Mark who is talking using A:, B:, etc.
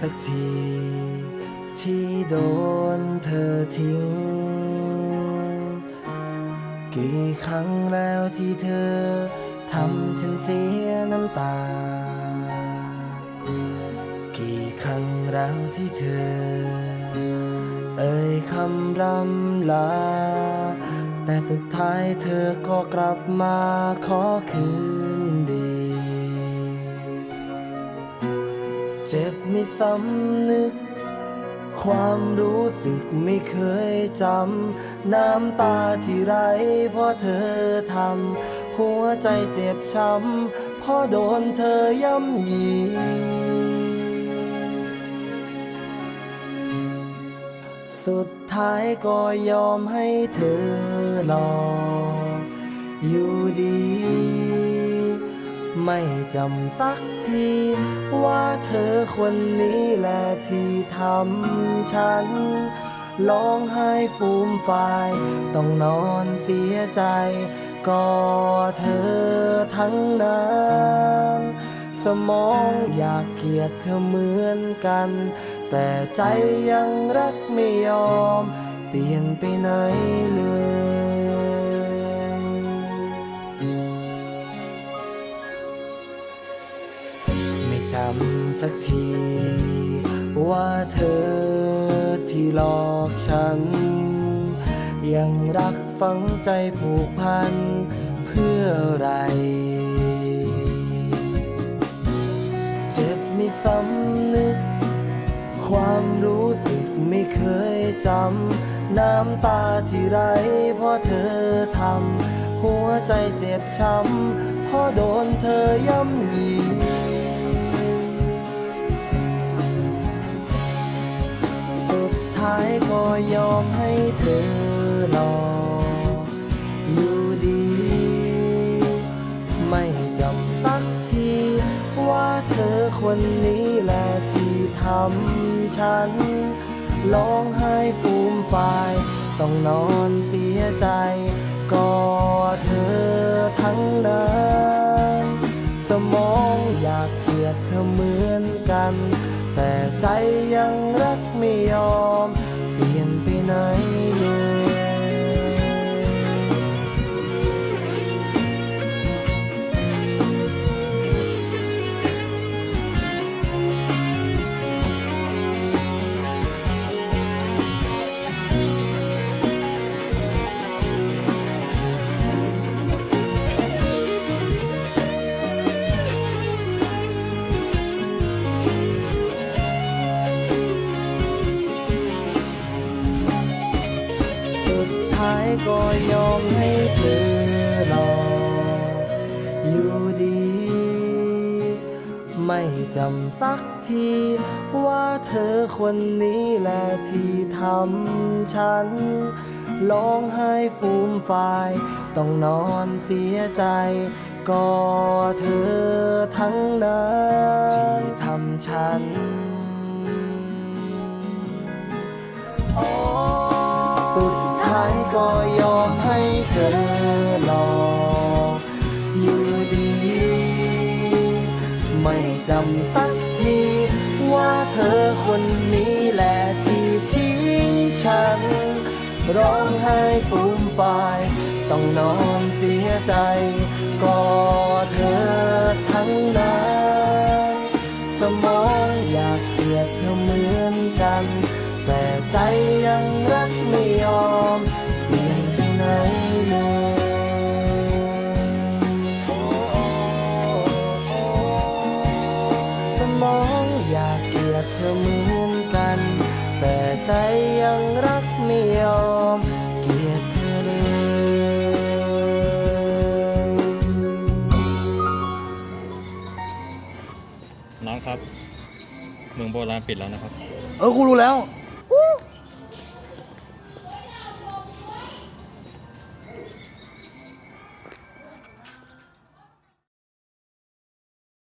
A: สักที ที่โดนเธอทิ้ง กี่ครั้งแล้วที่เธอทำฉันเสียน้ำตา กี่ครั้งแล้วที่เธอ เอ่ยคำรำลา แต่สุดท้ายเธอก็กลับมาขอคืน เจ็บไม่สำนึก ความรู้สึกไม่เคยจำ น้ำตาที่ไหรเพราะเธอทำ หัวใจเจ็บช้ำเพราะโดนเธอย่ำยีสุดท้ายก็ยอมให้เธอรออยู่ดี ไม่จำสักที ว่าเธอคนนี้แหละที่ทำฉันร้องไห้ฟูมฟาย ต้องนอนเสียใจ ก็เธอทั้งนั้นสมองอยากเกลียดเธอเหมือนกัน แต่ใจยังรักไม่ยอม เปลี่ยนไปไหนเลย จำสักที ว่าเธอที่หลอกฉัน ยังรักฝังใจผูกพันเพื่ออะไร เจ็บไม่สำนึก ความรู้สึกไม่เคยจำ น้ำตาที่ไหรเพราะเธอทำ หัวใจเจ็บช้ำเพราะโดนเธอย่ำยี ยยอมให้เธอรออยู่ดี ไม่จำสักที ว่าเธอคนนี้แหละที่ทำฉันร้องไห้ฟูมฟายต้องนอนเสียใจ ก็เธอทั้งนั้นสมองอยากเกลียดเธอเหมือนกัน แต่ใจยังรักไม่ยอม ไปไหน ก็ยอมให้เธอรออยู่ดี ไม่จำสักที ว่าเธอคนนี้แหละที่ทำฉันร้องไห้ฟูมฟาย ต้องนอนเสียใจ ก็เธอทั้งนั้นที่ทำฉันสุดท้ ก็ยอมให้เธอหลอกอยู่ดี ไม่จำสักที ว่าเธอคนนี้แหละที่ทิ้งฉัน ร้องไห้ฟูมฟาย ต้องนอนเสียใจก็เธอทั้งนั้น สมองอยากเกลียดเธอเหมือนกัน แต่ใจยัง อยากเกลียดเธอเหมือนกัน แต่ใจยังรักไม่ยอม เกลียดเธอเลย
B: น้องครับ เมืองโบราณปิดแล้วนะครับ
A: เออกูรู้แล้ว